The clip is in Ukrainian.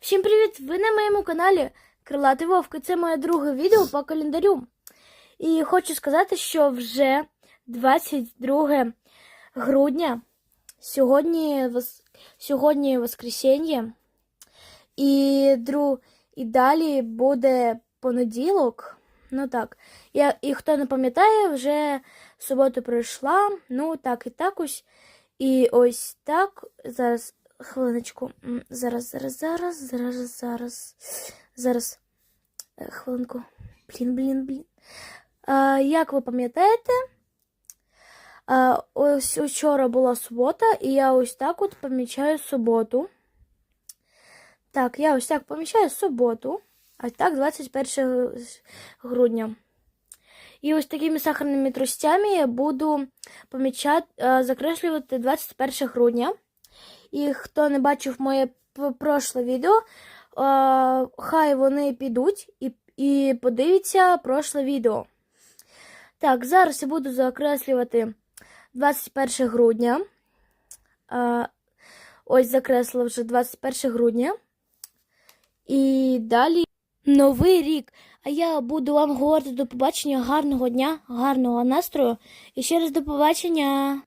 Всім привіт! Ви на моєму каналі Крилатий Вовк. і Це моє друге відео по календарю. І хочу сказати, що вже 22 грудня. Сьогодні, вос... сьогодні воскресіння. І, дру... і далі буде понеділок. Ну так. Я... І хто не пам'ятає, вже субота пройшла. Ну так і так ось. І ось так. Зараз хвилиночку. Зараз, зараз, зараз, зараз, зараз. Зараз. Е, Хвилинку. Блін, блін, блін. А, як ви пам'ятаєте? Ось учора була субота, і я ось так от помічаю суботу. Так, я ось так помічаю суботу. А так 21 грудня. І ось такими сахарними тростями я буду помічати, закреслювати 21 грудня. І хто не бачив моє прошле відео, хай вони підуть і, і подивляться прошле відео. Так, зараз я буду закреслювати 21 грудня. Ось закреслила вже 21 грудня. І далі новий рік. А я буду вам говорити до побачення гарного дня, гарного настрою. І ще раз до побачення.